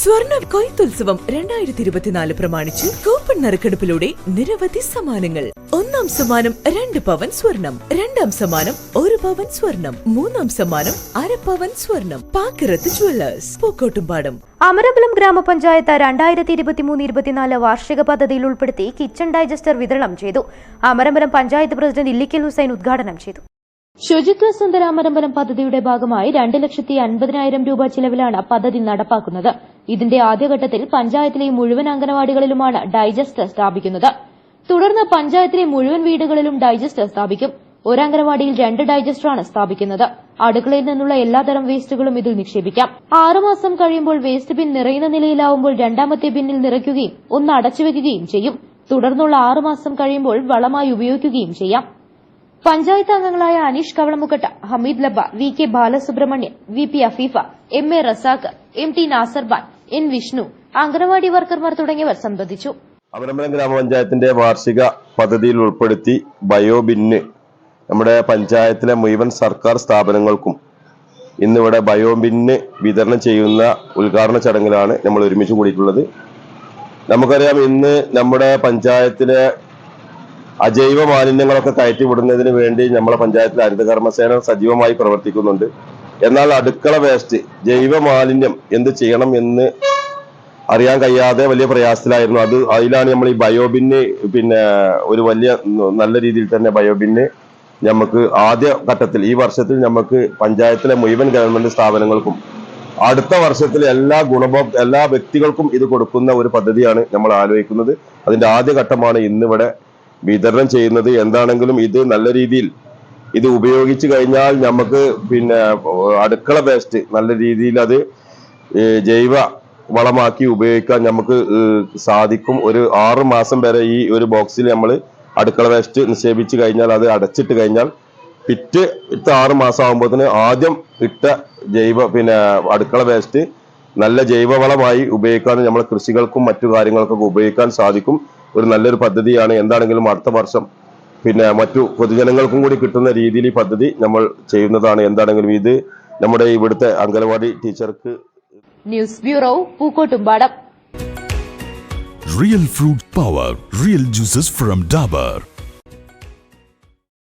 സ്വർണ കൊയ്ത്തുത്സവം രണ്ടായിരത്തി ഇരുപത്തിനാല് പ്രമാണിച്ച് കൂപ്പൺ നറുക്കെടുപ്പിലൂടെ നിരവധി സമ്മാനങ്ങൾ. ഒന്നാം സമ്മാനം രണ്ട് പവൻ സ്വർണം രണ്ടാം സമ്മാനം ഒരു പവൻ സ്വർണം മൂന്നാം സമ്മാനം അര പവൻ സ്വർണം. പാക്കിറത്ത് ജുവല്ലേഴ്സ് പൂക്കോട്ടുംപാടം. അമരമ്പലം ഗ്രാമപഞ്ചായത്ത് രണ്ടായിരത്തി ഇരുപത്തിമൂന്ന് ഇരുപത്തിനാല് വാർഷിക പദ്ധതിയിൽ ഉൾപ്പെടുത്തി കിച്ചൺ ഡൈജസ്റ്റർ വിതരണം ചെയ്തു. അമരമ്പലം പഞ്ചായത്ത് പ്രസിഡന്റ് ഇല്ലിക്കൽ ഹുസൈൻ ഉദ്ഘാടനം ചെയ്തു. ശുചിത്വ സുന്ദര അമരമ്പലം പദ്ധതിയുടെ ഭാഗമായി രണ്ട് ലക്ഷത്തി അൻപതിനായിരം രൂപ ചിലവിലാണ് പദ്ധതി നടപ്പാക്കുന്നത്. ഇതിന്റെ ആദ്യഘട്ടത്തിൽ പഞ്ചായത്തിലെ മുഴുവൻ അംഗനവാടികളിലുമാണ് ഡൈജസ്റ്റർ സ്ഥാപിക്കുന്നത്. തുടർന്ന് പഞ്ചായത്തിലെ മുഴുവൻ വീടുകളിലും ഡൈജസ്റ്റർ സ്ഥാപിക്കും. ഒരു അംഗനവാടിയിൽ രണ്ട് ഡൈജസ്റ്ററാണ് സ്ഥാപിക്കുന്നത്. അടുക്കളയിൽ നിന്നുള്ള എല്ലാതരം വേസ്റ്റുകളും ഇതിൽ നിക്ഷേപിക്കാം. ആറുമാസം കഴിയുമ്പോൾ വേസ്റ്റ് ബിൻ നിറയുന്ന നിലയിലാവുമ്പോൾ രണ്ടാമത്തെ ബിന്നിൽ നിറയ്ക്കുകയും ഒന്ന് അടച്ചുവെക്കുകയും ചെയ്യും. തുടർന്നുള്ള ആറുമാസം കഴിയുമ്പോൾ വളമായി ഉപയോഗിക്കുകയും ചെയ്യാം. പഞ്ചായത്ത് അംഗങ്ങളായ Aneesh Kavalamukkatta Hameed Labba V K Balasubramanian V P Afeefa M A Razak M T Nasarban N Vishnu anganwadi വർക്കർമാർ തുടങ്ങിയവർ സംബന്ധിച്ചു. അവരമ്പലം ഗ്രാമപഞ്ചായത്തിന്റെ വാർഷിക പദ്ധതിയിൽ ഉൾപ്പെടുത്തി ബയോബിന്ന് നമ്മുടെ പഞ്ചായത്തിലെ മുഴുവൻ സർക്കാർ സ്ഥാപനങ്ങൾക്കും ഇന്നിവിടെ ബയോബിന്ന് വിതരണം ചെയ്യുന്ന ഉദ്ഘാടന ചടങ്ങിലാണ് നമ്മൾ ഒരുമിച്ച് കൂടിയിട്ടുള്ളത്. നമുക്കറിയാം ഇന്ന് നമ്മുടെ പഞ്ചായത്തിലെ അജൈവ മാലിന്യങ്ങളൊക്കെ കയറ്റിവിടുന്നതിന് വേണ്ടി നമ്മുടെ പഞ്ചായത്തിലെ ഹരിതകർമ്മസേന സജീവമായി പ്രവർത്തിക്കുന്നുണ്ട്. എന്നാൽ അടുക്കള വേസ്റ്റ് ജൈവ മാലിന്യം എന്ത് ചെയ്യണം എന്ന് അറിയാൻ കഴിയാതെ വലിയ പ്രയാസത്തിലായിരുന്നു. അത് അതിലാണ് നമ്മൾ ഈ ബയോബിന് പിന്നെ ഒരു വലിയ നല്ല രീതിയിൽ തന്നെ ബയോബിന് നമുക്ക് ആദ്യ ഘട്ടത്തിൽ ഈ വർഷത്തിൽ നമുക്ക് പഞ്ചായത്തിലെ മുഴുവൻ ഗവൺമെന്റ് സ്ഥാപനങ്ങൾക്കും അടുത്ത വർഷത്തിൽ എല്ലാ ഗുണഭോ എല്ലാ വ്യക്തികൾക്കും ഇത് കൊടുക്കുന്ന ഒരു പദ്ധതിയാണ് നമ്മൾ ആലോചിക്കുന്നത്. അതിന്റെ ആദ്യ ഘട്ടമാണ് ഇന്നിവിടെ വിതരണം ചെയ്യുന്നത്. എന്താണെങ്കിലും ഇത് നല്ല രീതിയിൽ ഇത് ഉപയോഗിച്ച് കഴിഞ്ഞാൽ നമുക്ക് പിന്നെ അടുക്കള വേസ്റ്റ് നല്ല രീതിയിൽ അത് ജൈവ വളമാക്കി ഉപയോഗിക്കാൻ നമുക്ക് സാധിക്കും. ഒരു ആറ് മാസം വരെ ഈ ഒരു ബോക്സിൽ നമ്മൾ അടുക്കള വേസ്റ്റ് നിക്ഷേപിച്ച് കഴിഞ്ഞാൽ അത് അടച്ചിട്ട് കഴിഞ്ഞാൽ പിറ്റ് ഇട്ട് ആറ് മാസം ആകുമ്പോഴത്തേന് ആദ്യം ഇട്ട ജൈവ പിന്നെ അടുക്കള വേസ്റ്റ് നല്ല ജൈവവളമായി ഉപയോഗിക്കാൻ നമ്മൾ കൃഷികൾക്കും മറ്റു കാര്യങ്ങൾക്കൊക്കെ ഉപയോഗിക്കാൻ സാധിക്കും. ഒരു നല്ലൊരു പദ്ധതിയാണ്. എന്താണെങ്കിലും അടുത്ത വർഷം പിന്നെ മറ്റു പൊതുജനങ്ങൾക്കും കൂടി കിട്ടുന്ന രീതിയിൽ ഈ പദ്ധതി നമ്മൾ ചെയ്യുന്നതാണ് എന്താണെങ്കിലും ഇത് നമ്മുടെ ഇവിടുത്തെ അംഗനവാടി ടീച്ചർക്ക് news bureau Pookkottumpadam real fruit power real juices from Dabur.